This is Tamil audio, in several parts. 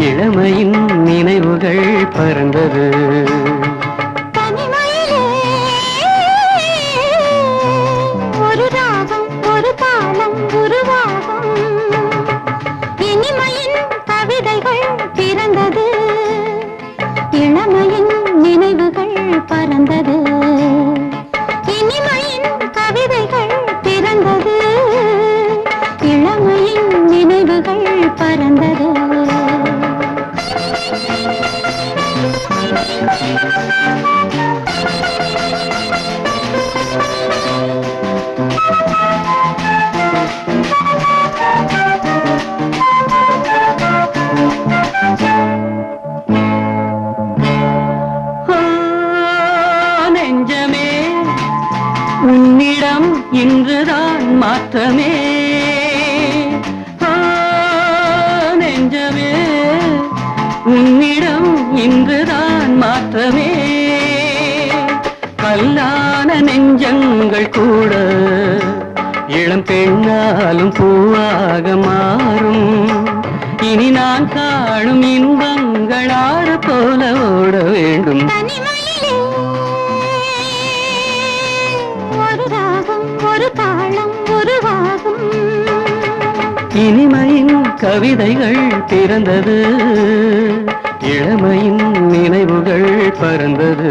இளமையின் நினைவுகள் பறந்தது. பறந்தது. உன்னிடம் இன்றுதான் மாற்றமே. நெஞ்சமே உன்னிடம் இன்றுதான் மாற்றமே. கல்லான நெஞ்சங்கள் கூட இளம் பெண்ணாலும் பூவாக மாறும். இனி நான் காணும் இன்பங்கள் ஆறு போல ஓட வேண்டும். தனிமையிலே ஒரு ராகம் ஒரு தாளம் உருவாகும் இனிமையின் கவிதைகள் பிறந்தது. இளமையின் நினைவுகள் பறந்தது.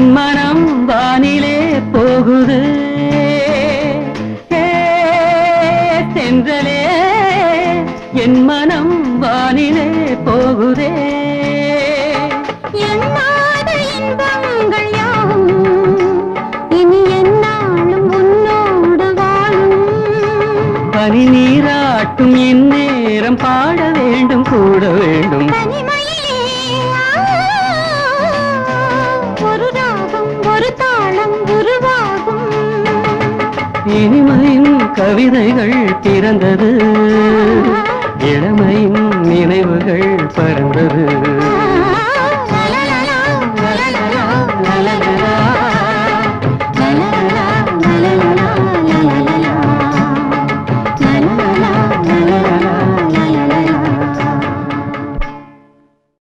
என் மனம் வானிலே போகுது. ஏ, தென்றலே என் மனம் வானிலே போகுதே. பனி நீராட்டும் என் நேரம் பாட வேண்டும் கூட வேண்டும். இனிமையின் கவிதைகள் பிறந்தது இளமையின் நினைவுகள் பறந்தது.